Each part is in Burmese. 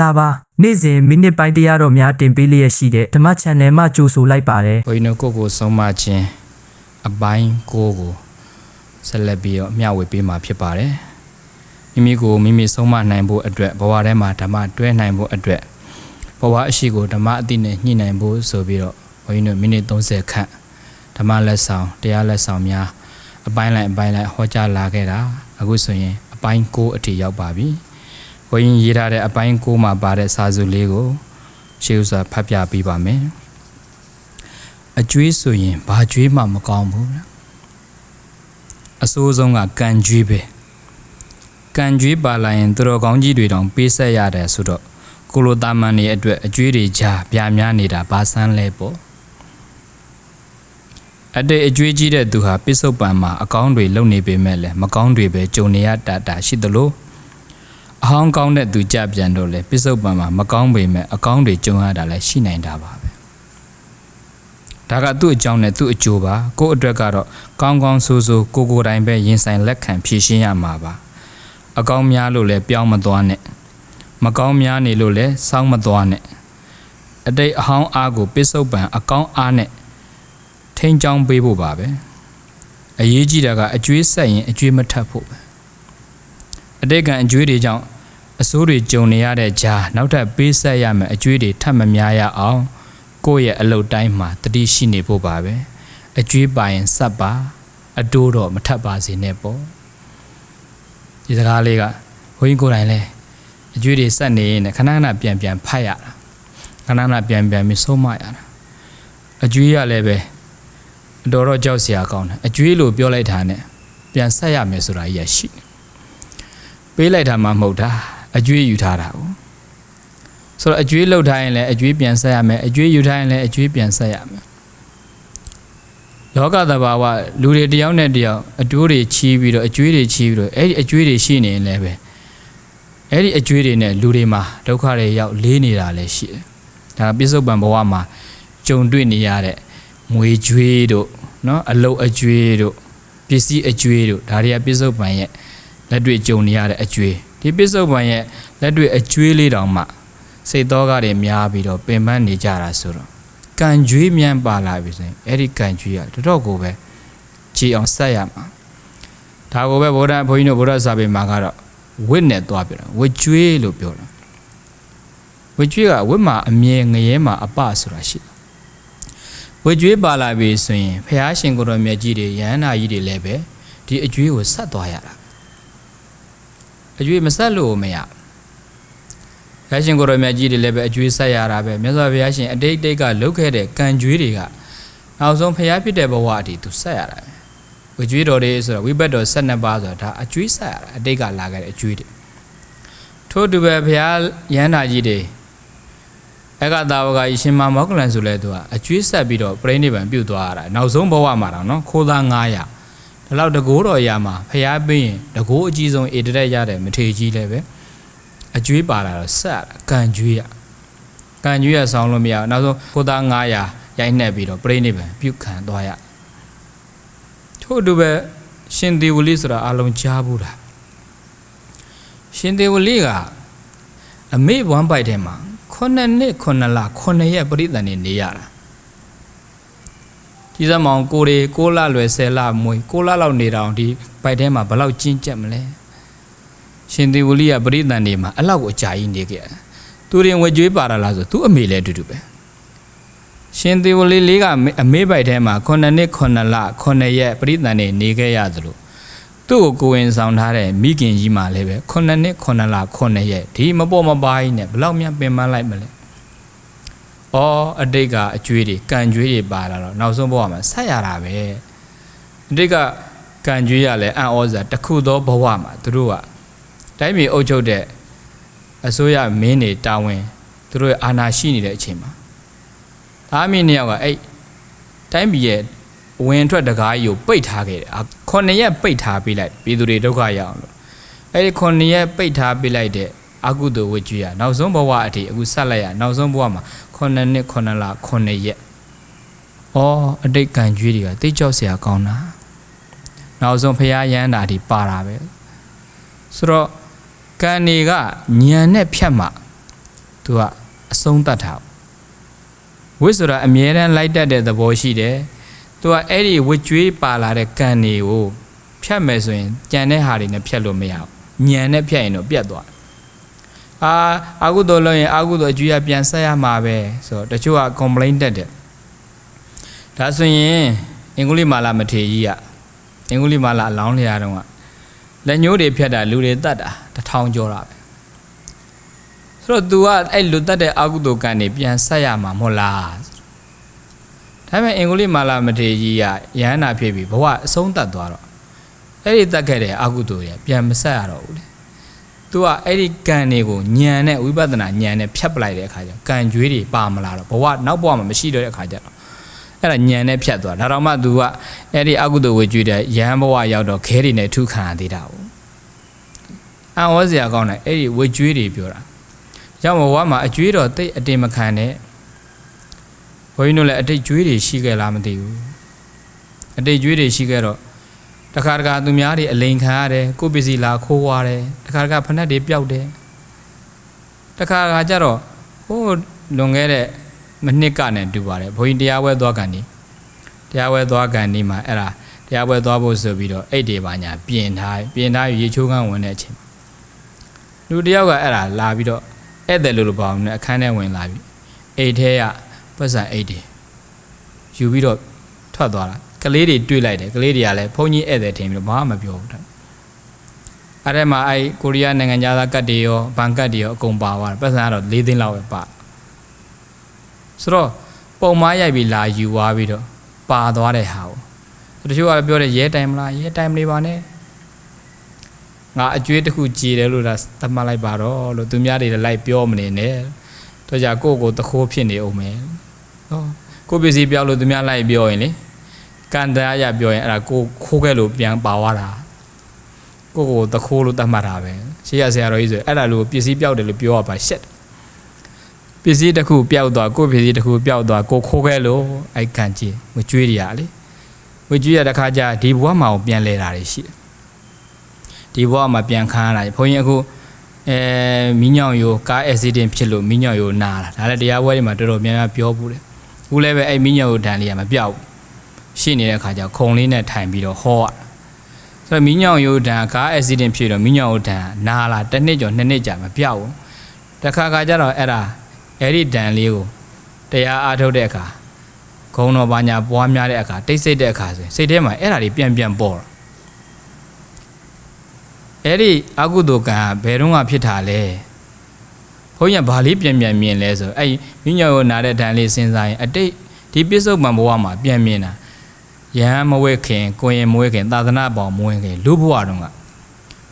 လာပါနေ့စဉ်မိနစ်ပိုင်းတရားတော်များတင်ပေးလျက်ရှိတဲ့ဓမ္မ channel မှာကြိုဆိုလိုက်ပါတယ်ဘုန်းကြီးတို့ကိုယ့်ကိုယ်ဆုံးမခြင်းအပိုင်းကိုကိုဆက်လက်ပြီးတော့မျှဝေပေးမှာဖြစ်ပါတယ်မိမိကိုမိမိဆုံးမနိုင်ဖို့အတွက်ဘဝထဲမှာဓမ္မတွဲနိုင်ဖို့အတွက်ဘဝအရှိကိုဓမ္မအတိနဲ့ညှိနိုင်ဖို့ဆိုပြီးတော့ဘုန်းကြီးတို့မိနစ်30ခန့်ဓမ္မလက်ဆောင်တရားလက်ဆောင်များအပိုင်းလိုက်အပိုင်းလိုက်ဟောကြားလာခဲ့တာအခုဆိုရင်အပိုင်း9အထိရောက်ပါပြီ ဘုန်းကြီးရေးထားတဲ့အပိုင်း9မှာပါတဲ့စာစုလေးကိုရှေးဥစွာဖတ်ပြပေးပါမယ်အကျွေးဆိုရင်ဘာကျွေးမှမကောင်းဘူးဗျအဆိုးဆုံးကကံကျွေးပဲကံကျွေးပါလာရင်သူတော်ကောင်းကြီးတွေတောင်ပေးဆက်ရတယ်ဆိုတော့ကိုလိုတာမန်တွေအတွက်အကျွေးတွေကြားပြားများနေတာဘာဆန်းလဲပေါ့အတိတ်အကျွေးကြီးတဲ့သူဟာပစ္စုပန်မှာအကောင်းတွေလုပ်နေပေမဲ့လည်းမကောင်းတွေပဲကြုံနေရတာတာရှိသလို အဟောင်းကောင်းတဲ့သူကြပြန်တော့လေပစ္စုပန်မှာမကောင်းပေမဲ့အကောင်းတွေကြုံရတာလည်းရှိနိုင်တာပါပဲဒါကသူ့အကြောင်းနဲ့သူ့အကျိုးပါကိုယ့်အတွက်ကတော့ကောင်းကောင်းဆိုးဆိုးကိုကိုယ်တိုင်ပဲရင်ဆိုင်လက်ခံဖြေရှင်းရမှာပါအကောင်းများလို့လည်းပြောင်းမသွားနဲ့မကောင်းများနေလို့လည်းစောင်းမသွားနဲ့အတိတ်အဟောင်းအားကိုပစ္စုပန်အကောင်းအားနဲ့ထိန်းချောင်းပေးဖို့ပါပဲအရေးကြီးတာကအကျွေးဆက်ရင်အကျွေးမထပ်ဖို့ပဲ အတိတ်ကအကျွေးတွေကြောင့်အဆိုးတွေကြုံနေရတဲ့ကြားနောက်ထပ်ပေးဆက်ရမယ်အကျွေးတွေထပ်မများရအောင်ကိုယ့်ရဲ့အလုပ်တိုင်းမှာတတိရှိနေဖို့ပါပဲအကျွေးပါရင်စပ်ပါအတိုးတော့မထပ်ပါစေနဲ့ပေါ့ဒီစကားလေးကဘုန်းကြီးကိုယ်တိုင်လဲအကျွေးတွေဆက်နေရင်လည်းခဏခဏပြန်ပြန်ဖတ်ရတာခဏခဏပြန်ပြန်ပြီးဆုံးမရတာအကျွေးရလည်းပဲအတော်တော့ကြောက်စရာကောင်းတယ်အကျွေးလို့ပြောလိုက်တာနဲ့ပြန်ဆက်ရမယ်ဆိုတာကြီးရရှိတယ် ပေးလိုက်တာမှမဟုတ်တာအကျွေးယူထားတာ哦ဆိုတော့အကျွေးလှုပ်ထားရင်လည်းအကျွေးပြန်ဆက်ရမယ်အကျွေးယူထားရင်လည်းအကျွေးပြန်ဆက်ရမယ်လောကသဘာဝလူတွေတယောက်နဲ့တယောက်အတိုးတွေချီးပြီးတော့အကျွေးတွေချီးပြီးတော့အဲ့ဒီအကျွေးတွေရှိနေရင်လည်းပဲအဲ့ဒီအကျွေးတွေနဲ့လူတွေမှာဒုက္ခတွေရောက်လေးနေတာလည်းရှိတယ်ဒါပြစ္ဆုတ်ပံဘဝမှာကြုံတွေ့နေရတဲ့ငွေကျွေးတို့နော်အလုတ်အကျွေးတို့ပစ္စည်းအကျွေးတို့ဒါတွေကပြစ္ဆုတ်ပံရဲ့ လက်တွေ့ကြုံနေရတဲ့အကျွေးဒီပြစ္ဆုတ်ပံရဲ့လက်တွေ့အကျွေးလေးတောင်မှစိတ်သောကတွေများပြီးတော့ပင်ပန်းနေကြတာဆိုတော့ကံကြွေးမြန်ပါလာပြီဆိုရင်အဲ့ဒီကံကြွေးရတော်တော်ကိုပဲကြည်အောင်ဆက်ရမှာဒါကိုပဲဗုဒ္ဓဘုန်းကြီးတို့ဗုဒ္ဓစာပေမှာကတော့ဝိနဲ့သွားပြတာဝိကျွေးလို့ပြောတာဝိကျွေးကဝိမှာအမြဲငရဲမှာအပဆိုတာရှိတယ်ဝိကျွေးပါလာပြီဆိုရင်ဖះရှင်ကိုတော်မြတ်ကြီးတွေယန္နာကြီးတွေလည်းပဲဒီအကျွေးကိုဆက်သွားရတာ အကျွေးမဆက်လို့မရဘူးဘုရားရှင်ကိုရမြတ်ကြီးတွေလည်းပဲအကျွေးဆက်ရတာပဲမြတ်စွာဘုရားရှင်အတိတ်တိတ်ကလုတ်ခဲ့တဲ့ကံကြွေးတွေကနောက်ဆုံးဘုရားဖြစ်တဲ့ဘဝအထိသူဆက်ရတာပဲဝကျွေးတော်တွေဆိုတော့ဝိဘတ်တော်12ပါးဆိုတာဒါအကျွေးဆက်ရတာအတိတ်ကလာခဲ့တဲ့အကျွေးတွေထို့တူပဲဘုရားယန္တာကြီးတွေအကတာဝကရှင်မမောကလန်ဆိုလဲသူကအကျွေးဆက်ပြီးတော့ပြိဋိဘံပြုတ်သွားရတာနောက်ဆုံးဘဝမှာတော့နော်ခိုးသား900 ဒါလောက်တကိုးတော်ရမှာဘုရားပြီးရင်တကိုးအကြီးဆုံးအေတရက်ရတဲ့မထေကြီးလည်းပဲအကျွေးပါလာတော့ဆက်ရတာကံကျွေးရကံကျွေးရဆောင်းလို့မရဘူးနောက်ဆုံးကိုသား900ရိုက်နှက်ပြီးတော့ပြိဋိဘံပြုတ်ခံသွားရထို့အတူပဲရှင်သေဝလိဆိုတာအလုံးကြားဘူးလားရှင်သေဝလိကအမေဝမ်းပိုက်ထဲမှာ9နှစ်9လ9ရက်ပြိဋိတန်နေနေရတာ ကြီးစမောင်ကိုတွေ6လလွယ်10လမွေ6လလောက်နေတောင်ဒီပိုက်ထဲမှာဘယ်လောက်ကျဉ်ကျက်မလဲရှင်သေဝလိကပရိသန်နေမှာအဲ့လောက်ကိုအကြာကြီးနေခဲ့တယ်သူရင်ဝကြွေးပါတာလားဆိုသူအမေလည်းအတူတူပဲရှင်သေဝလိလေးကအမေပိုက်ထဲမှာ9နှစ်9လ9ရက်ပရိသန်နေနေခဲ့ရသလိုသူ့ကိုကိုဝင်ဆောင်ထားတဲ့မိခင်ကြီးမှလည်းပဲ9နှစ်9လ9ရက်ဒီမပေါ်မပါကြီးနဲ့ဘလောက်များပင်ပန်းလိုက်မလဲ။ အော်အတိတ်ကအကျွေးတွေကံကျွေးတွေပါလာတော့နောက်ဆုံးဘဝမှာဆက်ရတာပဲ။အတိတ်ကကံကျွေးရလဲအံ့ဩစရာတစ်ခုသောဘဝမှာသူတို့ကတိုင်းပြည်အုပ်ချုပ်တဲ့အစိုးရမင်းတွေတာဝန်သူတို့ရဲ့အာဏာရှိနေတဲ့အချိန်မှာသားမင်းနှစ်ယောက်ကအဲ့တိုင်းပြည်ရဲ့ဝင်ထွက်တကားကြီးကိုပိတ်ထားခဲ့တယ်ခုနှစ်ရက်ပိတ်ထားပေးလိုက်ပြည်သူတွေဒုက္ခရအောင်လို့အဲ့ဒီခုနှစ်ရက်ပိတ်ထားပေးလိုက်တဲ့ အကုသိုလ်ဝိကျွေးရနောက်ဆုံးဘဝအထိအခုဆက်လိုက်ရနောက်ဆုံးဘဝမှာခုနှစ်နှစ်ခုနှစ်လခုနှစ်ရက်ဩအတိတ်ကံကြွေးတွေကသိကြောက်စရာကောင်းတာနောက်ဆုံးဖရာရန်တာဒီပါတာပဲဆိုတော့ကံတွေကညံနဲ့ဖြတ်မှသူကအဆုံးတတ်တာဝိဆိုတာအမြဲတမ်းလိုက်တတ်တဲ့သဘောရှိတယ်သူကအဲ့ဒီဝစ်ကြွေးပါလာတဲ့ကံတွေကိုဖြတ်မယ်ဆိုရင်ကြံတဲ့ဟာတွေနဲ့ဖြတ်လို့မရဘူးညံနဲ့ဖြတ်ရင်တော့ပြတ်သွားတယ် အာအာကုသိုလ်လုပ်ရင်အာကုသိုလ်အကျွေးရပြန်ဆက်ရမှာပဲဆိုတော့တချို့က complain တက်တယ်ဒါဆိုရင်အင်္ဂုလိမာလာမထေကြီးကအင်္ဂုလိမာလာအလောင်းလျာတော့ကလက်ညှိုးတွေဖြတ်တာလူတွေတတ်တာတစ်ထောင်ကျော်တာပဲဆိုတော့ तू ကအဲ့လူတတ်တဲ့အာကုသိုလ်ကံတွေပြန်ဆက်ရမှာမဟုတ်လားဒါပေမဲ့အင်္ဂုလိမာလာမထေကြီးကယဟန္တာဖြစ်ပြီးဘဝအဆုံးတတ်သွားတော့အဲ့ဒီတတ်ခဲ့တဲ့အာကုသိုလ်တွေပြန်မဆက်ရတော့ဘူးလေ။ तू ကအဲ့ဒီကံတွေကိုညံနဲ့ဝိပဿနာညံနဲ့ဖြတ်ပလိုက်တဲ့အခါကျကံကြွေးတွေပါမလာတော့ဘဝနောက်ဘဝမှာမရှိတော့တဲ့အခါကျတော့အဲ့ဒါညံနဲ့ဖြတ်သွားဒါတော့မှ तू ကအဲ့ဒီအာကုသိုလ်ဝေကြွေးတဲ့ယဟန်ဘဝရောက်တော့ခဲတွေနဲ့ထုခံရသေးတာ哦။အံ့ဩစရာကောင်းတယ်အဲ့ဒီဝေကြွေးတွေပြောတာ။ရောက်ဘဝမှာအကျွေးတော်တိတ်အတင်မခံနဲ့ဘုန်းကြီးတို့လည်းအတိတ်ကျွေးတွေရှိခဲ့လားမသိဘူး။အတိတ်ကျွေးတွေရှိခဲ့တော့ တခါတခါသူများတွေအလိန်ခံရတယ်ကိုယ်ပစ္စည်းလာခိုးွားတယ်တခါတခါဖက်နှက်တွေပျောက်တယ်တခါတခါကျတော့ဟိုးလွန်ခဲ့တဲ့မနှစ်ကနဲ့တူပါတယ်ဘုန်းကြီးတရားဝဲသွားကန်ဒီတရားဝဲသွားကန်ဒီမှာအဲ့ဒါတရားဝဲသွားဖို့ဆိုပြီးတော့အိတ်တွေပါညာပြင်ထားပြင်ထားရေချိုးကန်းဝင်တဲ့အချိန်လူတယောက်ကအဲ့ဒါလာပြီးတော့ဧည့်သည်လို့လို့ပေါ့နဲ့အခန်းထဲဝင်လာပြီးအိတ်ထဲကပတ်စံအိတ်တွေယူပြီးတော့ထွက်သွားတာ ကလေးတွေတွေ့လိုက်တယ်ကလေးတွေကလည်းဘုန်းကြီးဧည့်သည်ထင်ပြီးတော့ဘာမှမပြောဘူးတဲ့အဲ့ဒါမှအဲ့ကိုရီးယားနိုင်ငံသားကတ်တွေရောဘန်ကတ်တွေရောအကုန်ပါသွားတယ်ပတ်စံကတော့၄သိန်းလောက်ပဲပါဆိုတော့ပုံမားရိုက်ပြီးလာယူသွားပြီးတော့ပါသွားတဲ့ဟာကိုတချို့ကပြောတယ်ရဲတိုင်မလားရဲတိုင်မလေးပါနဲ့ငါအကျွေးတစ်ခုကြည်တယ်လို့ဒါသတ်မှတ်လိုက်ပါတော့လို့သူများတွေလည်းလိုက်ပြောမနေနဲ့တော့じゃကိုယ့်ကိုယ်တခိုးဖြစ်နေအောင်မယ်ဟောကိုယ့်ပစ္စည်းပြောက်လို့သူများလိုက်ပြောရင်လေ ကန်တရားရပြောရင်အဲ့ဒါကိုခိုးခဲ့လို့ပြန်ပါသွားတာကိုကိုတခိုးလို့တတ်မှတ်တာပဲရှေ့ရဆရာတော်ကြီးဆိုအဲ့ဒါလို့ပစ္စည်းပြောက်တယ်လို့ပြောရပါရှက်ပစ္စည်းတစ်ခုပြောက်သွားကိုပစ္စည်းတစ်ခုပြောက်သွားကိုခိုးခဲ့လို့အဲ့ကန်ကြီးမကြွေးရလေမကြွေးရတဲ့ခါကျဒီဘဝမှာပြန်လဲတာတွေရှိတယ်ဒီဘဝမှာပြန်ခန်းရတာဘုန်းကြီးအခုအဲမီးညောင်ရိုကားအက်ဆီဒင့်ဖြစ်လို့မီးညောင်ရိုနာတာဒါလည်းတရားပွဲတွေမှာတော်တော်များများပြောဘူးတယ်အခုလည်းပဲအဲ့မီးညောင်ရိုဒဏ်လေးကမပြောက်ဘူး ရှိနေတဲ့အခါကျခုံလေးနဲ့ထိုင်ပြီးတော့ဟောရဆိုတော့မီးညောင်ရိုဒဏ်ကားအက်ဆီဒင့်ဖြစ်တော့မီးညောင်ရိုဒဏ်နာလာတစ်နှစ်ကျော်နှစ်နှစ်ကြာမပြောက်ဘူးတခါခါကျတော့အဲ့ဒါအဲ့ဒီဒဏ်လေးကိုတရားအားထုတ်တဲ့အခါဂုံတော်ဘာညာပွားများတဲ့အခါတိတ်ဆိတ်တဲ့အခါဆိုရင်စိတ်ထဲမှာအဲ့ဒါတွေပြန်ပြန်ပေါ်တာအဲ့ဒီအကုသိုလ်ကံကဘယ်တော့မှဖြစ်တာလဲဘုန်းကြီးကဘာလေးပြန်ပြန်မြင်လဲဆိုအဲ့မြညောနာတဲ့ဒဏ်လေးစဉ်းစားရင်အတိတ်ဒီပြစ္ဆုတ်ပံဘဝမှာပြန်မြင်တာ ယဟန်မဝဲခင်ကိုရင်မဝဲခင်သာသနာပေါင်းမဝဲခင်လူဘဝတုန်းက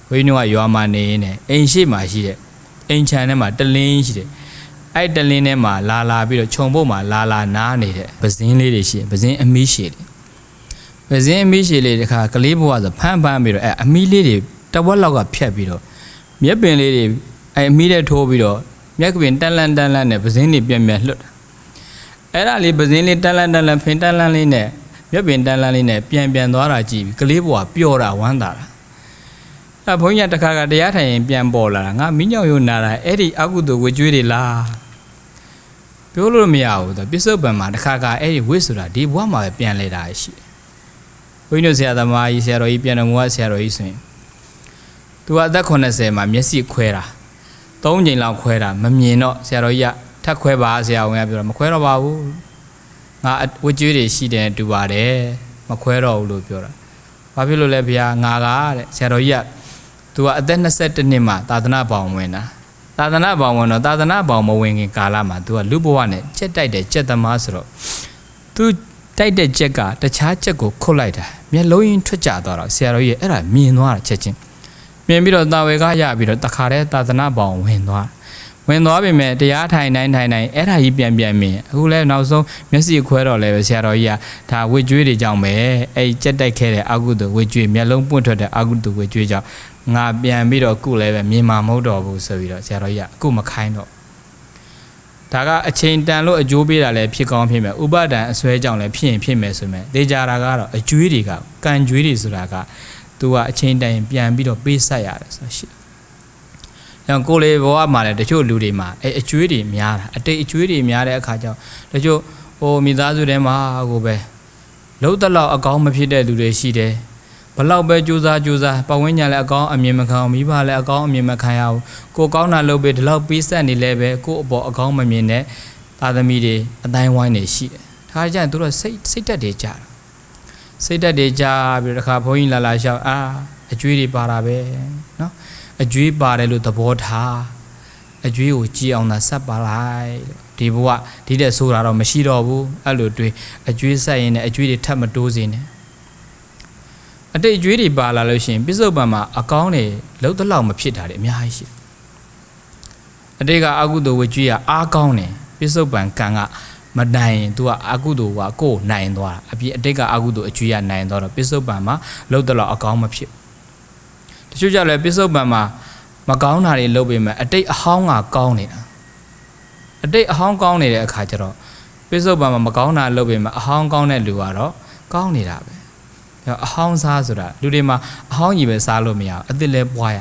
ဘုန်းကြီးတို့ကရွာမှာနေနေအိမ်ရှိမှရှိတဲ့အိမ်ချမ်းထဲမှာတလင်းရှိတယ်အဲ့တလင်းထဲမှာလာလာပြီးတော့ခြုံပုတ်မှာလာလာနားနေတဲ့ပဇင်းလေးတွေရှိတယ်ပဇင်းအမီးရှိတယ်ပဇင်းအမီးရှိလေးတခါကလေးဘဝဆိုဖမ်းဖမ်းပြီးတော့အဲ့အမီးလေးတွေတဝက်လောက်ကဖြတ်ပြီးတော့မြက်ပင်လေးတွေအဲ့အမီးတဲ့ထိုးပြီးတော့မြက်ကပင်တန်လန်တန်လန်နဲ့ပဇင်းတွေပြန်ပြန်လှုပ်တာအဲ့ဒါလေးပဇင်းလေးတန်လန်တန်လန်ဖင်တန်လန်လေးနဲ့ မြက်ပင်တန်လန်လေးနဲ့ပြန်ပြန်သွားတာကြည့်ပြီးကလေးဘဝပျော်တာဝမ်းသာတာအဲဘုန်းကြီးတခါကတရားထိုင်ရင်ပြန်ပေါ်လာတာငါမိညောင်ယုံနာတာအဲ့ဒီအကုသိုလ်ဝကြွေးတွေလားပြောလို့မရဘူးတော့ပစ္စုပန်မှာတခါကအဲ့ဒီဝိဆိုတာဒီဘဝမှာပဲပြန်လဲတာရှိတယ်ဘုန်းကြီးတို့ဆရာသမားကြီးဆရာတော်ကြီးပြန်တော်မူကဆရာတော်ကြီးဆိုရင်သူကအသက်80မှာမျက်စိခွဲတာ၃ချိန်လောက်ခွဲတာမမြင်တော့ဆရာတော်ကြီးကထပ်ခွဲပါဆရာဝန်ကပြောတော့မခွဲတော့ပါဘူး ငါဝကြွေးတွေရှိတယ်တူပါတယ်မခွဲတော့ဘူးလို့ပြောတာဘာဖြစ်လို့လဲဗျာငါကတဲ့ဆရာတော်ကြီးကသူကအသက်22နှစ်မှာသာသနာပေါင်ဝင်တာသာသနာပေါင်ဝင်တော့သာသနာပေါင်မဝင်ခင်ကာလမှာသူကလူဘဝနဲ့ချက်တိုက်တယ်ချက်သမားဆိုတော့သူတိုက်တဲ့ချက်ကတခြားချက်ကိုခုတ်လိုက်တာမျက်လုံးရင်းထွက်ကြသွားတော့ဆရာတော်ကြီးအဲ့ဒါမြင်သွားတာချက်ချင်းမြင်ပြီးတော့တာဝေကရပြီးတော့တခါတည်းသာသနာပေါင်ဝင်သွား ဝင်သွားပြီမဲ့တရားထိုင်တိုင်းထိုင်တိုင်းအဲ့ဒါကြီးပြန်ပြန်မြင်အခုလဲနောက်ဆုံးမျက်စိခွဲတော့လဲပဲဆရာတော်ကြီးကဒါဝေကျွေးတွေကြောင့်ပဲအဲ့ကြက်တိုက်ခဲတဲ့အကုသိုလ်ဝေကျွေးမျက်လုံးပွင့်ထွက်တဲ့အကုသိုလ်ဝေကျွေးကြောင့်ငါပြန်ပြီးတော့အခုလဲပဲမြင်မှာမဟုတ်တော့ဘူးဆိုပြီးတော့ဆရာတော်ကြီးကအခုမခိုင်းတော့ဒါကအချိန်တန်လို့အကျိုးပေးတာလည်းဖြစ်ကောင်းဖြစ်မယ်ဥပဒံအစွဲကြောင့်လည်းဖြစ်ရင်ဖြစ်မယ်ဆိုမယ်ဒေကြတာကတော့အကျွေးတွေကကံကျွေးတွေဆိုတာကသူကအချိန်တိုင်ပြန်ပြီးတော့ပေးဆက်ရတယ်ဆိုတာ ရှိတယ်။အဲကိုလေဘဝမှာလည်းတချို့လူတွေမှာအဲအကျွေးတွေများတာအတိတ်အကျွေးတွေများတဲ့အခါကျတော့တချို့ဟိုမိသားစုထဲမှာကိုပဲလုံးတက်လောက်အကောင်းမဖြစ်တဲ့လူတွေရှိတယ်။ဘလောက်ပဲကြိုးစားကြိုးစားပတ်ဝန်းကျင်လည်းအကောင်းအမြင်မခံအောင်မိဘလည်းအကောင်းအမြင်မခံရဘူး။ကိုကောင်းတာလုပ်ပြီးဒီလောက်ပေးဆက်နေလဲပဲကို့အပေါ်အကောင်းမမြင်တဲ့သားသမီးတွေအတိုင်းဝိုင်းတွေရှိတယ်။ဒါကြရင်တို့တော့စိတ်စိတ်တက်တွေကြတာ။စိတ်တက်တွေကြပြီးတခါဘုန်းကြီးလာလာလျှောက်အာအကျွေးတွေပါတာပဲနော် အကျွေးပါတယ်လို့သဘောထားအကျွေးကိုကြည်အောင်သာဆက်ပါလိုက်ဒီဘဝဒီတဲ့ဆိုတာတော့မရှိတော့ဘူးအဲ့လိုတွေးအကျွေးဆက်ရင်လည်းအကျွေးတွေထပ်မတိုးစေနဲ့အတိတ်အကျွေးတွေပါလာလို့ရှိရင်ပြစ္ဆုတ်ပံမှာအကောင်းတွေလုံးတလောက်မဖြစ်တာတွေအများကြီးရှိအတိတ်ကအကုသိုလ်ဝကျွေးကအားကောင်းတယ်ပြစ္ဆုတ်ပံကံကမနိုင်ရင် तू ကအကုသိုလ်ကကိုယ်နိုင်သွားတာအပြည့်အတိတ်ကအကုသိုလ်အကျွေးကနိုင်သွားတော့ပြစ္ဆုတ်ပံမှာလုံးတလောက်အကောင်းမဖြစ်တ ချို့ကြလည်းပြစ္ဆုတ်ပံမှာမကောင်းတာတွေလုပ်ပေမဲ့အတိတ်အဟောင်းကကောင်းနေတာအတိတ်အဟောင်းကောင်းနေတဲ့အခါကျတော့ပြစ္ဆုတ်ပံမှာမကောင်းတာလုပ်ပေမဲ့အဟောင်းကောင်းတဲ့လူကတော့ကောင်းနေတာပဲအဲတော့အဟောင်းစားဆိုတာလူတွေမှာအဟောင်းကြီးပဲစားလို့မရဘူးအသစ်လဲပွားရ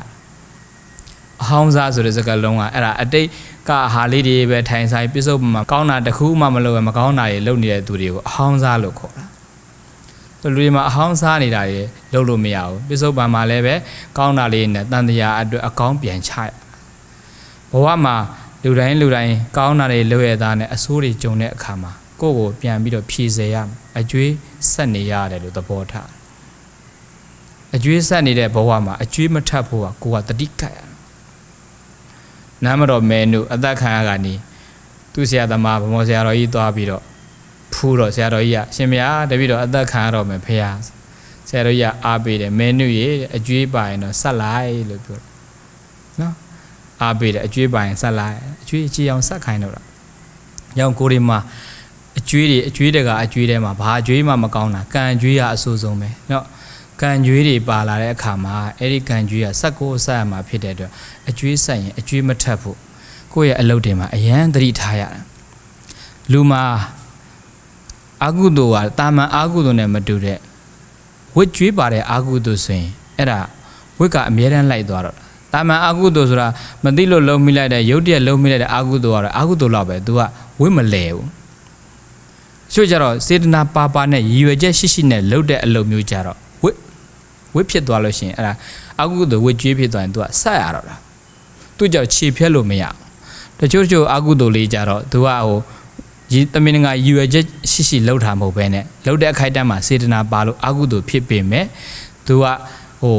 အဟောင်းစားဆိုတဲ့စကားလုံးကအဲ့ဒါအတိတ်ကဟာလေးတွေပဲထိုင်ဆိုင်ပြစ္ဆုတ်ပံမှာကောင်းတာတစ်ခုမှမလုပ်ပဲမကောင်းတာတွေလုပ်နေတဲ့သူတွေကိုအဟောင်းစားလို့ခေါ်တာဆို လူတွေမှာအဟောင်းစားနေတာတွေလုပ်လို့မရဘူးပြစ္ဆုတ်ပံမှာလည်းပဲကောင်းတာလေးနဲ့တန်တရားအတွက်အကောင်းပြန်ချရဘဝမှာလူတိုင်းလူတိုင်းကောင်းတာတွေလုပ်ရတာနဲ့အဆိုးတွေကြုံတဲ့အခါမှာကိုယ့်ကိုပြန်ပြီးတော့ဖြည့်စေရမယ်အကျွေးဆက်နေရတယ်လို့သဘောထားအကျွေးဆက်နေတဲ့ဘဝမှာအကျွေးမထပ်ဖို့ကကိုကတတိကတ်ရနားမတော်မဲနုအသက်ခံရကနေသူဆရာသမားဗမောဆရာတော်ကြီးသွားပြီးတော့ ဖူးတော့ဆရာတော်ကြီးကရှင်မယားတပည့်တော်အသက်ခံရတော့မယ်ဖရာဆရာတော်ကြီးကအားပေးတယ်မင်းနုရေအကျွေးပါရင်တော့ဆက်လိုက်လို့ပြောနော်အားပေးတယ်အကျွေးပါရင်ဆက်လိုက်အကျွေးအချီအောင်ဆက်ခိုင်းတော့တာရောင်ကိုရီမှာအကျွေးတွေအကျွေးတကအကျွေးထဲမှာဘာအကျွေးမှမကောင်းတာကံအကျွေးကအဆိုးဆုံးပဲနော်ကံကြွေးတွေပါလာတဲ့အခါမှာအဲ့ဒီကံကြွေးကဆက်ကိုဆက်ရမှာဖြစ်တဲ့အတွက်အကြွေးဆက်ရင်အကြွေးမထက်ဘူးကိုယ့်ရဲ့အလုပ်တွေမှာအရန်သတိထားရတယ်လူမှာ အာကုသိုလ်ကတာမန်အာကုသိုလ်နဲ့မတူတဲ့ဝတ်ကြွေးပါတဲ့အာကုသိုလ်ဆိုရင်အဲ့ဒါဝတ်ကအမြဲတမ်းလိုက်သွားတော့တာမန်အာကုသိုလ်ဆိုတာမသိလို့လုံးမိလိုက်တဲ့ရုပ်တရက်လုံးမိလိုက်တဲ့အာကုသိုလ်ကတော့အာကုသိုလ်တော့ပဲ तू ကဝတ်မလဲဘူးချို့ကြတော့စေတနာပါပါနဲ့ရည်ရွယ်ချက်ရှိရှိနဲ့လုပ်တဲ့အလုပ်မျိုးကြတော့ဝတ်ဝတ်ဖြစ်သွားလို့ရှိရင်အဲ့ဒါအာကုသိုလ်ဝတ်ကြွေးဖြစ်သွားရင် तू ကဆက်ရတော့တာသူကြောင့်ခြေဖြတ်လို့မရဘူးတချို့တချို့အာကုသိုလ်လေးကြတော့ तू ကဟို ဒီတမင်ငါရည်ရွယ်ချက်ရှိရှိလှုပ်တာမဟုတ်ဘဲနဲ့လှုပ်တဲ့အခိုက်အတန့်မှာစေတနာပါလို့အာကုသိုလ်ဖြစ်ပေမဲ့ तू ကဟို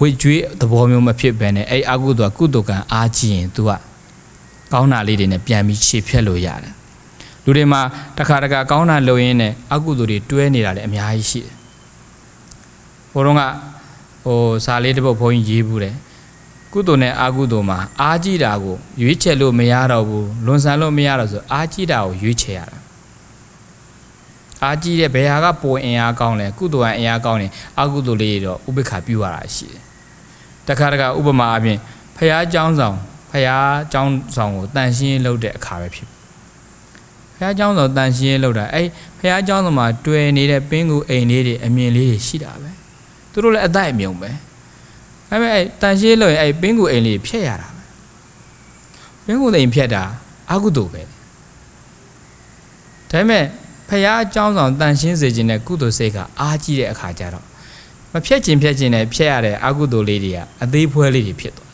ဝိကျွေးသဘောမျိုးမဖြစ်ဘဲနဲ့အဲ့အာကုသိုလ်ကကုသိုလ်ကံအားကြီးရင် तू ကကောင်းတာလေးတွေနဲ့ပြန်ပြီးခြေဖြတ်လို့ရတယ်လူတွေမှာတစ်ခါတစ်ခါကောင်းတာလုပ်ရင်းနဲ့အကုသိုလ်တွေတွဲနေတာလည်းအများကြီးရှိတယ်ဘိုးတော်ကဟိုစာလေးတစ်ပုဒ်ဘုန်းကြီးရေးဘူးတယ် ကုသိုလ်နဲ့အကုသိုလ်မှာအားကြီးတာကိုရွေးချယ်လို့မရတော့ဘူးလွန်ဆန်လို့မရတော့ဆိုအားကြီးတာကိုရွေးချယ်ရတာအားကြီးတဲ့ဘယ်ဟာကပိုအင်အားကောင်းလဲကုသိုလ်ကအင်အားကောင်းတယ်အကုသိုလ်လေးတော့ဥပိ္ပခာပြုရတာရှိတယ်တခါတခါဥပမာအပြင်ဖះเจ้าဆောင်ဖះเจ้าဆောင်ကိုတန်ရှင်းလုပ်တဲ့အခါပဲဖြစ်ဖះเจ้าဆောင်တန်ရှင်းလုပ်တာအဲ့ဖះเจ้าဆောင်မှာတွေ့နေတဲ့ပင်းကူအိမ်လေးတွေအမြင်လေးတွေရှိတာပဲသူတို့လည်းအသက်အမြုံပဲ အဲ့မဲ့အဲ့တန်ရှင်းလို့ရင်အဲ့ပင်းကူအိမ်လေးဖြတ်ရတာပဲပင်းကူအိမ်ဖြတ်တာအကုသိုလ်ပဲဒါပေမဲ့ဖះအကြောင်းဆောင်တန်ရှင်းစေခြင်းနဲ့ကုသိုလ်စိတ်ကအားကြီးတဲ့အခါကျတော့မဖြတ်ခြင်းဖြတ်ခြင်းနဲ့ဖြတ်ရတဲ့အကုသိုလ်လေးတွေကအသေးဖွဲလေးတွေဖြစ်သွား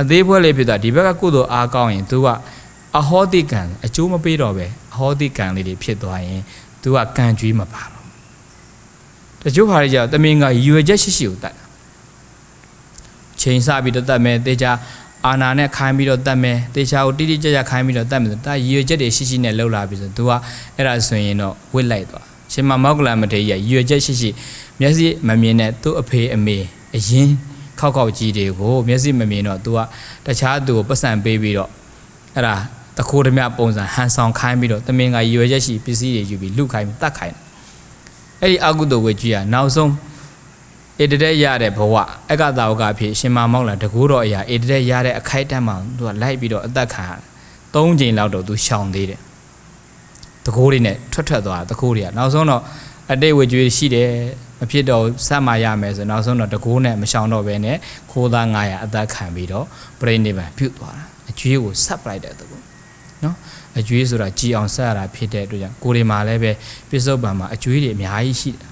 အသေးဖွဲလေးဖြစ်သွားဒီဘက်ကကုသိုလ်အားကောင်းရင် तू ကအဟောတိကံအကျိုးမပေးတော့ပဲအဟောတိကံလေးတွေဖြစ်သွားရင် तू ကကံကြွေးမပါတော့တချို့ဟာတွေကြောင့်တမင်ကရည်ရွယ်ချက်ရှိရှိကိုတတ် ချိန်စပြီးတော့တတ်မယ်တေချာအာနာနဲ့ခိုင်းပြီးတော့တတ်မယ်တေချာကိုတိတိကျကျခိုင်းပြီးတော့တတ်မယ်ဆိုဒါရည်ရွယ်ချက်တွေရှိရှိနဲ့လှုပ်လာပြီဆို तू ကအဲ့ဒါဆိုရင်တော့ဝစ်လိုက်သွားရှင်မမောက်ကလမထေရရည်ရွယ်ချက်ရှိရှိမျက်စိမမြင်တဲ့သူ့အဖေအမေအရင်ခောက်ခောက်ကြီးတွေကိုမျက်စိမမြင်တော့ तू ကတခြားသူကိုပတ်စံပေးပြီးတော့အဲ့ဒါတခိုးဓမြပုံစံဟန်ဆောင်ခိုင်းပြီးတော့တမင်ကရွယ်ချက်ရှိပစ္စည်းတွေယူပြီးလူခိုင်းတတ်ခိုင်းအဲ့ဒီအကုသိုလ်ဝေကြီးကနောက်ဆုံး ဧတတဲ့ရတဲ့ဘဝအက္ကတာဝကအဖြစ်ရှင်မမောက်လာတကူတော်အရာဧတတဲ့ရတဲ့အခိုက်အတန့်မှာသူကလိုက်ပြီးတော့အသက်ခံရတယ်၃ချိန်လောက်တော့သူရှောင်သေးတယ်တကိုးတွေနဲ့ထွက်ထွက်သွားတကိုးတွေကနောက်ဆုံးတော့အတိတ်ဝေကျွေးရှိတယ်မဖြစ်တော့ဆက်မှရမယ်ဆိုနောက်ဆုံးတော့တကိုးနဲ့မရှောင်တော့ဘဲနဲ့ခိုးသား900အသက်ခံပြီးတော့ပြိဋိဘံပြုတ်သွားတာအကျွေးကိုဆက်ပလိုက်တဲ့သူကနော်အကျွေးဆိုတာကြည်အောင်ဆက်ရတာဖြစ်တဲ့အတွက်ကြောင့်ကိုယ်တွေမှာလည်းပဲပြစ္ဆုတ်ပံမှာအကျွေးတွေအများကြီးရှိတယ်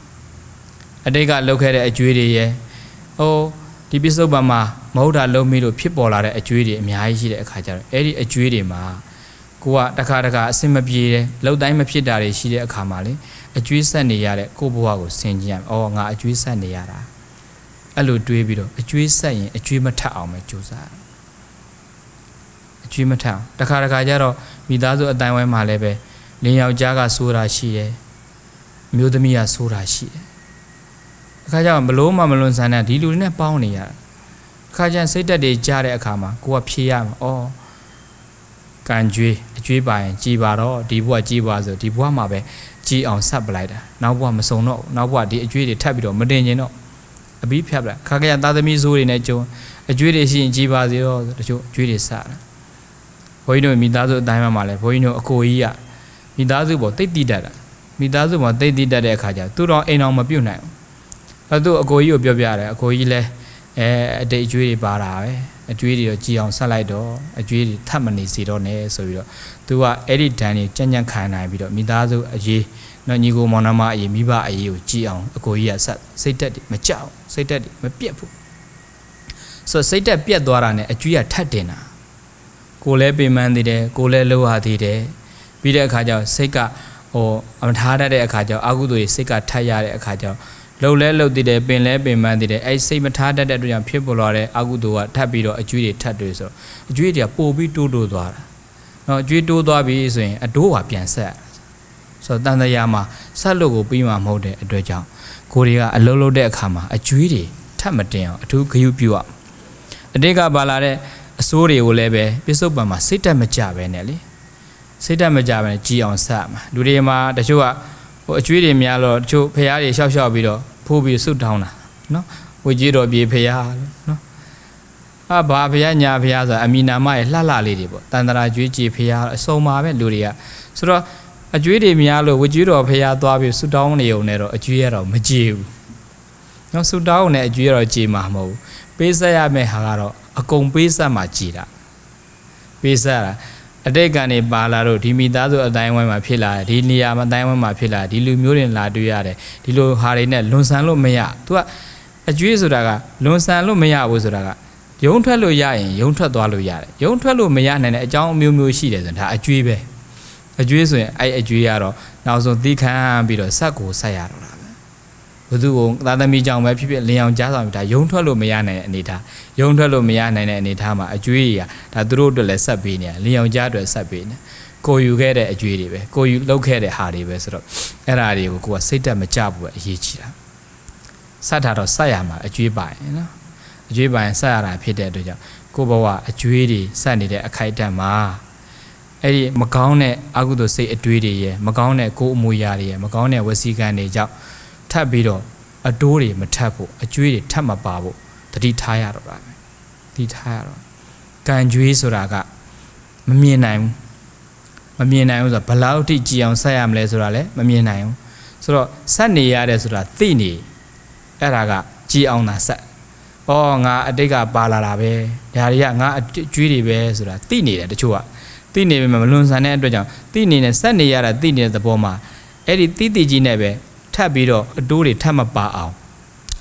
အတိတ်ကလုပ်ခဲ့တဲ့အကျွေးတွေရဲ့ဟိုဒီပြစ္ဆုတ်ပံမှာမဟုတ်တာလုံးမိလို့ဖြစ်ပေါ်လာတဲ့အကျွေးတွေအများကြီးရှိတဲ့အခါကျတော့အဲ့ဒီအကျွေးတွေမှာကိုကတခါတခါအဆင်မပြေတယ်လောက်တိုင်းမဖြစ်တာတွေရှိတဲ့အခါမှာလေအကျွေးဆက်နေရတဲ့ကိုယ့်ဘဝကိုဆင်ခြင်ရမယ်။အော်ငါအကျွေးဆက်နေရတာ။အဲ့လိုတွေးပြီးတော့အကျွေးဆက်ရင်အကျွေးမထပ်အောင်ပဲကြိုးစားရမယ်။အကျွေးမထပ်အောင်တခါတခါကျတော့မိသားစုအတိုင်းဝိုင်းမှာလည်းပဲလင်းယောက်ျားကဆိုးတာရှိတယ်။မျိုးသမီးကဆိုးတာရှိတယ်။ အခါကျတော့မလို့မှမလွန်ဆန်းတဲ့ဒီလူတွေနဲ့ပေါင်းနေရတာ။အခါကျရင်စိတ်တက်တွေကြားတဲ့အခါမှာကိုကဖြေရမှာ။အော်ကံကြွေးအကျွေးပါရင်ကြည်ပါတော့ဒီဘဝကြည်ပါဆိုဒီဘဝမှာပဲကြည်အောင်ဆက်ပလိုက်တာနောက်ဘဝမစုံတော့ဘူးနောက်ဘဝဒီအကျွေးတွေထပ်ပြီးတော့မတင်ကျင်တော့အပြီးဖြတ်ပလိုက်ခါကြရသားသမီးဆိုးတွေနဲ့ကြုံအကျွေးတွေရှိရင်ကြည်ပါစေတော့တချို့အကျွေးတွေစတာဘုန်းကြီးတို့မိသားစုအတိုင်းမှာလည်းဘုန်းကြီးတို့အကိုကြီးကမိသားစုပေါ်တိတ်တိတတ်တာမိသားစုပေါ်တိတ်တိတတ်တဲ့အခါကျသူတော်အိမ်အောင်မပြုတ်နိုင်ဘူး အဲသူအကိုကြီးကိုပြောပြတယ်အကိုကြီးလည်းအဲအတိတ်အကျွေးတွေပါတာပဲအကျွေးတွေတော့ကြည်အောင်ဆက်လိုက်တော့အကျွေးတွေထပ်မနေစေတော့နဲ့ဆိုပြီးတော့သူကအဲ့ဒီဒဏ်တွေကြံ့ကြံ့ခံနိုင်ပြီးတော့မိသားစုအရေးနော်ညီကိုမောင်နှမအရေးမိဘအရေးကိုကြည်အောင်အကိုကြီးကဆက်စိတ်တက်တွေမကြောက်စိတ်တက်တွေမပြတ်ဘူးဆိုစိတ်တက်ပြတ်သွားတာနဲ့အကျွေးကထပ်တင်တာကိုလည်းပင်ပန်းသေးတယ်ကိုလည်းလှုပ်ရသေးတယ်ပြီးတဲ့အခါကျတော့စိတ်ကဟိုအမထားတတ်တဲ့အခါကျတော့အာဟုသူတွေစိတ်ကထပ်ရတဲ့အခါကျတော့ လှုပ်လဲလှုပ်သေးတယ်ပင်လဲပင်ပန်းသေးတယ်အဲ့စိတ်မထားတတ်တဲ့အတွက်ကြောင့်ဖြစ်ပေါ်လာတဲ့အာဟုသူကထပ်ပြီးတော့အကျွေးတွေထပ်တွေဆိုတော့အကျွေးတွေကပို့ပြီးတိုးတိုးသွားတာနော်အကျွေးတိုးသွားပြီဆိုရင်အတိုးပါပြန်ဆက်ဆိုတော့တန်တရာမှာဆက်လို့ကိုပြီးမှမဟုတ်တဲ့အတွက်ကြောင့်ကိုတွေကအလုံးလုံးတဲ့အခါမှာအကျွေးတွေထပ်မတင်အောင်အထူးဂရုပြုရအတိတ်ကပါလာတဲ့အစိုးတွေကိုလည်းပဲပြစ္ဆုတ်ပံမှာစိတ်တက်မကြပဲနဲ့လေစိတ်တက်မကြပဲနဲ့ကြည်အောင်ဆက်မှာလူတွေမှာတချို့က ဟိုအကျွေးတွေများတော့တချို့ဖះတွေရှောက်ရှောက်ပြီးတော့ဖိုးပြီးဆွတ်တောင်းတာနော်ဝေကြီးတော်ပြေဖះနော်အာဘာဖះညာဖះဆိုတာအမီနာမရဲ့လှလှလေးတွေပေါ့တန်တရာကျွေးကြည်ဖះအစုံပါပဲလူတွေကဆိုတော့အကျွေးတွေများလို့ဝေကြီးတော်ဖះသွားပြီးဆွတ်တောင်းနေုံနဲ့တော့အကျွေးရတော့မကြည်ဘူးနော်ဆွတ်တောင်းနဲ့အကျွေးရတော့ကြည်မှာမဟုတ်ဘူးပေးဆက်ရမယ့်ဟာကတော့အကုန်ပေးဆက်မှကြည်တာပေးဆက်တာ အတိတ်ကနေပါလာတော့ဒီမိသားစုအတိုင်းဝိုင်းမှာဖြစ်လာတယ်ဒီနေရာမှာအတိုင်းဝိုင်းမှာဖြစ်လာဒီလူမျိုးတွေလာတွေ့ရတယ်ဒီလိုဟာတွေနဲ့လွန်ဆန်လို့မရ तू ကအကျွေးဆိုတာကလွန်ဆန်လို့မရဘူးဆိုတာကယုံထွက်လို့ရရင်ယုံထွက်သွားလို့ရတယ်ယုံထွက်လို့မရနိုင်တဲ့အကြောင်းအမျိုးမျိုးရှိတယ်ဆိုရင်ဒါအကျွေးပဲအကျွေးဆိုရင်အဲ့အကျွေးကတော့နောက်ဆုံးသီးခံပြီးတော့ဆက်ကိုဆက်ရတော့တာပဲ ဘုသူကိုသာသမီကြောင့်ပဲဖြစ်ဖြစ်လင်အောင်ကြားဆောင်ပြီးဒါယုံထွက်လို့မရနိုင်တဲ့အနေထားယုံထွက်လို့မရနိုင်တဲ့အနေထားမှာအကျွေးကြီးကဒါသူတို့အတွက်လည်းဆက်ပေးနေတယ်လင်အောင်ကြားအတွက်ဆက်ပေးနေကိုယူခဲ့တဲ့အကျွေးတွေပဲကိုယူလောက်ခဲ့တဲ့ဟာတွေပဲဆိုတော့အဲ့ဒါတွေကိုကိုကစိတ်တက်မကြဘူးပဲအရေးကြီးတာစတ်တာတော့စတ်ရမှာအကျွေးပိုင်နော်အကျွေးပိုင်စတ်ရတာဖြစ်တဲ့အတွက်ကြောင့်ကိုဘဝအကျွေးတွေစတ်နေတဲ့အခိုက်အတန့်မှာအဲ့ဒီမကောင်းတဲ့အကုသိုလ်စိတ်အတွေးတွေရဲ့မကောင်းတဲ့ကိုယ်အမူအရာတွေရဲ့မကောင်းတဲ့ဝစီကံတွေကြောင့် ထပ်ပြီးတော့အတိုးတွေမထပ်ဖို့အကျွေးတွေထပ်မပါဖို့တတိထားရတော့တာပဲတတိထားရတော့ကံကြွေးဆိုတာကမမြင်နိုင်ဘူးမမြင်နိုင်ဘူးဆိုတော့ဘလောက်ထိကြည်အောင်ဆက်ရမလဲဆိုတာလည်းမမြင်နိုင်ဘူးဆိုတော့ဆက်နေရတယ်ဆိုတာသိနေအဲ့ဒါကကြည်အောင်သာဆက်ဩငါအတိတ်ကပါလာတာပဲဒါတွေကငါအကျွေးတွေပဲဆိုတာသိနေတယ်တချို့ကသိနေပေမဲ့မလွန်ဆန်တဲ့အတွက်ကြောင့်သိနေနဲ့ဆက်နေရတာသိနေတဲ့သဘောမှာအဲ့ဒီသိသိကြီးနဲ့ပဲ ထပ်ပြီးတော့အတိုးတွေထပ်မပါအောင်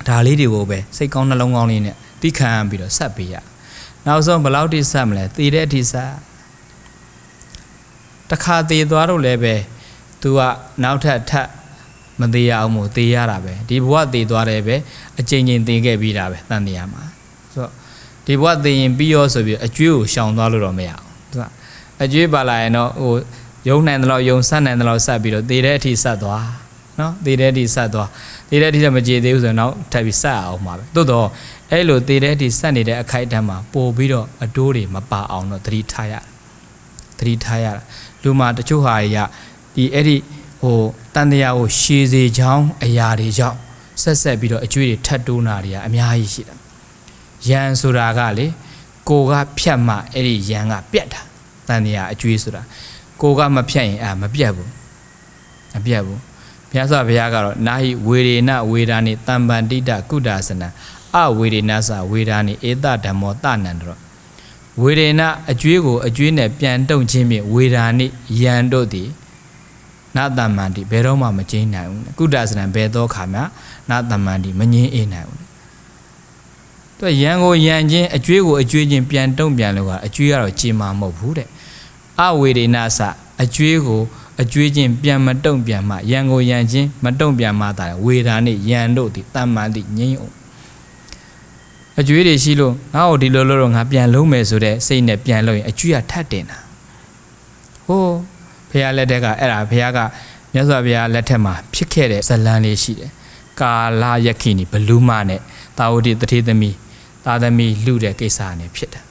ဒါလေးတွေကိုပဲစိတ်ကောင်းနှလုံးကောင်းလေးနဲ့သိခံပြီးတော့ဆက်ပေးရနောက်ဆုံးဘယ်လောက်ထိဆက်မလဲသိတဲ့အထိဆက်တခါသေးသွားတော့လည်းပဲ तू ကနောက်ထပ်ထပ်မသေးရအောင်မို့သေးရတာပဲဒီဘဝသေးသွားတယ်ပဲအချိန်ချင်းသေးခဲ့ပြီးတာပဲတန်တရားမှာဆိုတော့ဒီဘဝသေးရင်ပြီးရောဆိုပြီးအကျွေးကိုရှောင်သွားလို့တော့မရအောင်သူကအကျွေးပါလာရင်တော့ဟိုယုံနိုင်တယ်လို့ယုံဆက်နိုင်တယ်လို့ဆက်ပြီးတော့သေတဲ့အထိဆက်သွား နော်သေတဲ့အထိဆက်သွားသေတဲ့အထိဆက်မကြည်သေးဘူးဆိုတော့ထပ်ပြီးဆက်အောင်ပါပဲသို့တော့အဲ့လိုသေတဲ့အထိဆက်နေတဲ့အခိုက်အတန့်မှာပို့ပြီးတော့အတိုးတွေမပါအောင်တော့သတိထားရသတိထားရလူမှာတချို့ဟာတွေကဒီအဲ့ဒီဟိုတန်တရားကိုရှည်စေချောင်းအရာတွေကြောင့်ဆက်ဆက်ပြီးတော့အကျွေးတွေထပ်တိုးနာတွေကအများကြီးရှိတယ်ရန်ဆိုတာကလေကိုကဖြတ်မှအဲ့ဒီရန်ကပြတ်တာတန်တရားအကျွေးဆိုတာကိုကမဖြတ်ရင်အာမပြတ်ဘူးမပြတ်ဘူး မြတ်စွာဘုရားကတော့နာဟိဝေရေနဝေဒာနိတမ္ပန္တိတကုဒါစနံအဝေရေနသဝေဒာနိဧတဓမ္မောတနန္တရောဝေရေနအကျွေးကိုအကျွေးနဲ့ပြန်တုံခြင်းဖြင့်ဝေဒာနိယံတို့သည်နာတမ္မန္တိဘယ်တော့မှမကျင်းနိုင်ဘူးကုဒါစနံဘယ်တော့ခါမှနာတမ္မန္တိမငင်းအေးနိုင်ဘူးသူရန်ကိုရန်ချင်းအကျွေးကိုအကျွေးချင်းပြန်တုံပြန်လို့ကအကျွေးကတော့ကြေမာမဟုတ်ဘူးတဲ့အဝေရေနသအကျွေးကို အကျွေးချင်းပြန်မတုံပြန်မှရန်ကိုရန်ချင်းမတုံပြန်မှတာဝေဒာနိယံတို့သည်တမ္မန္တိငြိမ်းအောင်အကျွေးတွေရှိလို့ငါ့ကိုဒီလိုလိုတော့ငါပြန်လုံးမယ်ဆိုတဲ့စိတ်နဲ့ပြန်လို့ရင်အကျွေးကထတ်တင်တာဟိုးဖះလက်ထက်ကအဲ့ဒါဖះကမြတ်စွာဘုရားလက်ထက်မှာဖြစ်ခဲ့တဲ့ဇလံလေးရှိတယ်ကာလာယခိနီဘလူးမနဲ့တာဝတိတထေသမီးသာသမီလူတဲ့ကိစ္စနဲ့ဖြစ်တယ်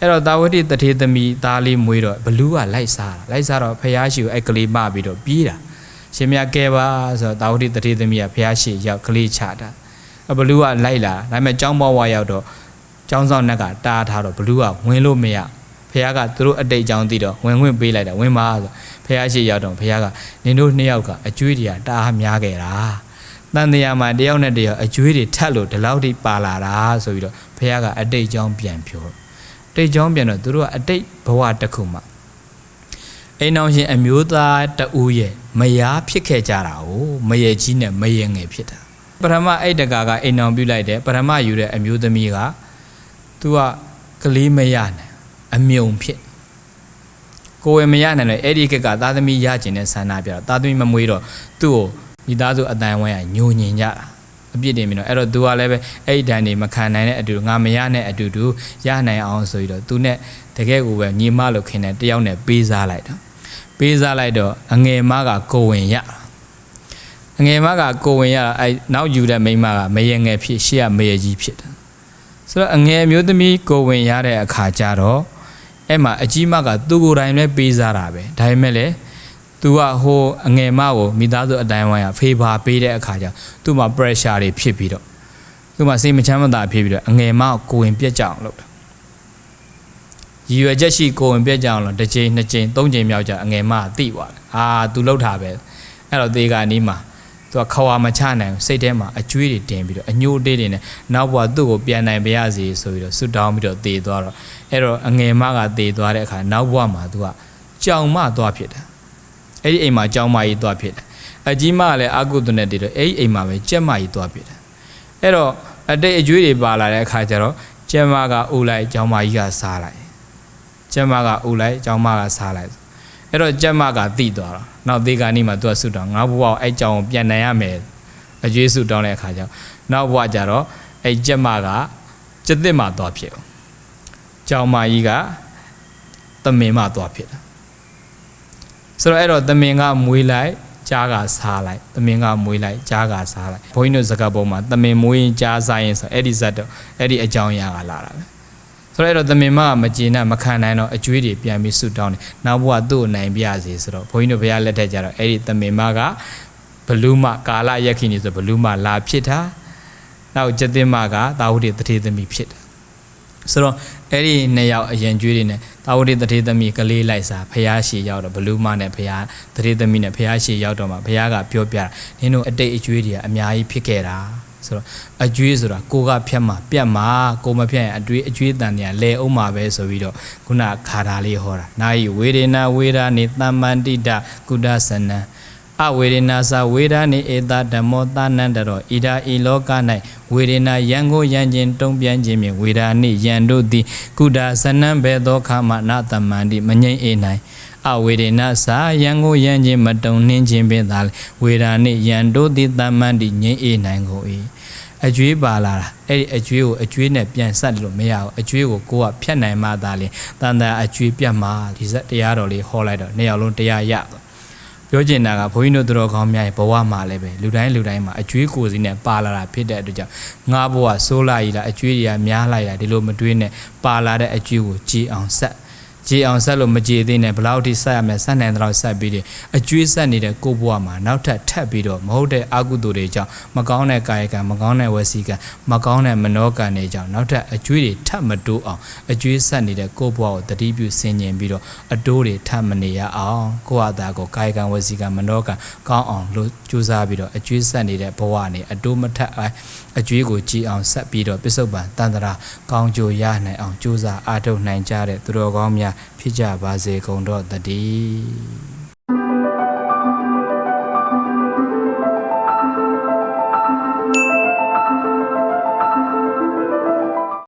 အဲ့တော့တာဝတိတထေသမီးသားလေးမွေးတော့ဘလူးကလိုက်စားတာလိုက်စားတော့ဖះရှိကိုအဲ့ကလေးမပြီးတော့ပြေးတာရှင်မြတ်ကဲပါဆိုတော့တာဝတိတထေသမီးကဖះရှိရောက်ကလေးချတာအဘလူးကလိုက်လာဒါပေမဲ့ကျောင်းပေါ်ဝါရောက်တော့ကျောင်းဆောင်နက်ကတားထားတော့ဘလူးကဝင်လို့မရဖះကသူတို့အတိတ်ကြောင်းသိတော့ဝင်ဝင်ပေးလိုက်တာဝင်ပါဆိုဖះရှိရောက်တော့ဖះကနင်တို့နှစ်ယောက်ကအကျွေးတွေကတားများခဲ့တာတန်တရားမှာတယောက်နဲ့တယောက်အကျွေးတွေထက်လို့ဒီလောက်ထိပါလာတာဆိုပြီးတော့ဖះကအတိတ်ကြောင်းပြန်ပြော တိတ်ကြောင်းပြန်တော့သူတို့ကအတိတ်ဘဝတစ်ခုမှာအိမ်အောင်ရှင်အမျိုးသားတဦးရဲ့မယားဖြစ်ခဲ့ကြတာ哦မရေကြီးနဲ့မရေငယ်ဖြစ်တာပထမအဲ့တကာကအိမ်အောင်ပြုလိုက်တယ်ပထမယူတဲ့အမျိုးသမီးကသူကကလေးမရနဲ့အမြုံဖြစ်ကိုယ်ဝယ်မရနိုင်လို့အဲ့ဒီကကသားသမီးရကျင်တဲ့ဆန္ဒပြတော့သားသမီးမမွေးတော့သူ့ကိုမိသားစုအတန်ဝိုင်းကညိုညင်ကြတာ အပြစ်တင်ပြီးတော့အဲ့တော့ तू ကလည်းပဲအဲ့ဒီတန်နေမခံနိုင်တဲ့အတူငါမရနဲ့အတူတူရနိုင်အောင်ဆိုပြီးတော့ तू နဲ့တကယ်ကိုပဲညီမလို့ခင်တဲ့တယောက်နဲ့ပေးစားလိုက်တော့ပေးစားလိုက်တော့အငယ်မကကိုဝင်ရအငယ်မကကိုဝင်ရအဲ့နောက်ယူတဲ့မိန်းမကမရေငယ်ဖြစ်ရှေ့ကမရေကြီးဖြစ်တယ်ဆိုတော့အငယ်မျိုးသမီးကိုဝင်ရတဲ့အခါကျတော့အဲ့မှာအကြီးမကသူ့ကိုယ်တိုင်လည်းပေးစားတာပဲဒါပေမဲ့လည်း သူကဟိုအငယ်မကိုမိသားစုအတိုင်းဝိုင်းကဖေးပါပေးတဲ့အခါကျသူ့မှာ pressure တွေဖြစ်ပြီးတော့သူ့မှာစိတ်မချမ်းမသာဖြစ်ပြီးတော့အငယ်မကိုကိုဝင်ပြက်ကြအောင်လုပ်တာရည်ရွယ်ချက်ရှိကိုဝင်ပြက်ကြအောင်လို့တစ်ချိန်နှစ်ချိန်သုံးချိန်မြောက်ကြအငယ်မကတိသွားတယ်အာသူလှုပ်တာပဲအဲ့တော့သေကနီးမှာသူကခွာမချနိုင်စိတ်ထဲမှာအကျွေးတွေတင်ပြီးတော့အညိုတေးတွေနဲ့နောက်ဘဝသူ့ကိုပြန်နိုင်ပါရစေဆိုပြီးတော့ဆွတောင်းပြီးတော့သေသွားတော့အဲ့တော့အငယ်မကသေသွားတဲ့အခါနောက်ဘဝမှာသူကကြောင်မသွားဖြစ်တယ် အဲ့ဒီအိမ်မှာကြောင်မကြီးသွားဖြစ်တယ်အကြီးမကလည်းအာကုသနဲ့တည်တော့အဲ့ဒီအိမ်မှာပဲကြက်မကြီးသွားဖြစ်တယ်အဲ့တော့အတိတ်အကျွေးတွေပါလာတဲ့အခါကျတော့ကြက်မကအိုလိုက်ကြောင်မကြီးကစားလိုက်ကြက်မကအိုလိုက်ကြောင်မကစားလိုက်အဲ့တော့ကြက်မကတိသွားတော့နောက်သေကနီးမှာသူကဆုတောင်းငါဘဝကိုအဲ့ကြောင်ကိုပြန်နိုင်ရမယ်အကျွေးဆုတောင်းတဲ့အခါကျတော့နောက်ဘဝကျတော့အဲ့ကြက်မကကျက်သစ်မှာသွားဖြစ်အောင်ကြောင်မကြီးကသမင်မှာသွားဖြစ်တယ် ဆိုတော့အဲ့တော့သမင်ကမွေးလိုက်ကြားကစားလိုက်သမင်ကမွေးလိုက်ကြားကစားလိုက်ဘုန်းကြီးတို့စကားပုံမှာသမင်မွေးရင်ကြားစားရင်ဆိုအဲ့ဒီဇတ်တော့အဲ့ဒီအကြောင်းအရာကလာတာပဲဆိုတော့အဲ့တော့သမင်မကမကျေနပ်မခံနိုင်တော့အကျွေးတွေပြန်ပြီးဆူတောင်းတယ်နောက်ဘဝသူ့ကိုနိုင်ပြစေဆိုတော့ဘုန်းကြီးတို့ဘုရားလက်ထက်ကြတော့အဲ့ဒီသမင်မကဘလူးမကာလရက်ခိနေဆိုဘလူးမလာဖြစ်တာနောက်ကျက်တင်မကတာဝတိတထေသမီးဖြစ်တာဆိုတော့ အဲ့ဒီနှစ်ယောက်အရင်ကျွေးတွေနဲ့တာဝတိတထေသမီးကလေးလိုက်စားဖះရှည်ရောက်တော့ဘလူးမနဲ့ဖះတထေသမီးနဲ့ဖះရှည်ရောက်တော့မှဖះကပြောပြတာနင်တို့အတိတ်အကျွေးတွေကအများကြီးဖြစ်ခဲ့တာဆိုတော့အကျွေးဆိုတာကိုကဖြတ်မှာပြတ်မှာကိုမဖြတ်ရင်အကျွေးအကျွေးတန်တွေကလဲအောင်မှာပဲဆိုပြီးတော့ခုနခါတာလေးဟောတာနာယီဝေဒေနာဝေဒာနေတမ္မန္တိတကုဒသနံ အဝေဒနာသဝေဒာနိဧတဓမ္မောသနန္တရောဣဒာဤလောက၌ဝေဒနာယံကိုယံခြင်းတုံးပြန်ခြင်းဖြင့်ဝေဒာနိယံတို့သည်ကုဒသနံဘေသောခမနတမန္တိမငိမ့်အေနိုင်အဝေဒနာစာယံကိုယံခြင်းမတုံနှင်းခြင်းပင်သာလေဝေဒာနိယံတို့သည်တမန္တိငိမ့်အေနိုင်ကို၏အကျွေးပါလာတာအဲ့ဒီအကျွေးကိုအကျွေးနဲ့ပြန်ဆက်လို့မရဘူးအကျွေးကိုကိုကဖြတ်နိုင်မှသာလေတန်တန်အကျွေးပြတ်မှဒီစက်တရားတော်လေးဟောလိုက်တော့နှစ်ယောက်လုံးတရားရသွား ပြောချင်တာကဘုန်းကြီးတို့သူတော်ကောင်းများရဲ့ဘဝမှာလည်းပဲလူတိုင်းလူတိုင်းမှာအကျွေးကိုယ်စီနဲ့ပါလာတာဖြစ်တဲ့အတွက်ကြောင့်ငါဘဝဆိုးလာရည်လားအကျွေးတွေကများလိုက်တာဒီလိုမတွေးနဲ့ပါလာတဲ့အကျွေးကိုကြည်အောင်ဆက် ကြကြည်အောင်ဆက်လို့မကြည်သေးနဲ့ဘယ်လောက်ထိဆက်ရမလဲဆက်နိုင်တဲ့လောက်ဆက်ပြီးတယ်အကျွေးဆက်နေတဲ့ကိုယ့်ဘဝမှာနောက်ထပ်ထပ်ပြီးတော့မဟုတ်တဲ့အကုသိုလ်တွေကြောင့်မကောင်းတဲ့ကာယကံမကောင်းတဲ့ဝစီကံမကောင်းတဲ့မနောကံတွေကြောင့်နောက်ထပ်အကျွေးတွေထပ်မတိုးအောင်အကျွေးဆက်နေတဲ့ကိုယ့်ဘဝကိုတတိပြုဆင်ញင်ပြီးတော့အတိုးတွေထပ်မနေရအောင်ကိုယ့်အသာကိုကာယကံဝစီကံမနောကံကောင်းအောင်လို့ကြိုးစားပြီးတော့အကျွေးဆက်နေတဲ့ဘဝနဲ့အတိုးမထပ်အောင်အကျွေးကိုကြည်အောင်ဆက်ပြီးတော့ပစ္စုပန်တန်တရာကောင်းကြိုရနိုင်အောင်ကြိုးစားအားထုတ်နိုင်ကြတဲ့သူတော်ကောင်းများဖြစ်ကြပါစေကုန်တော့တည်း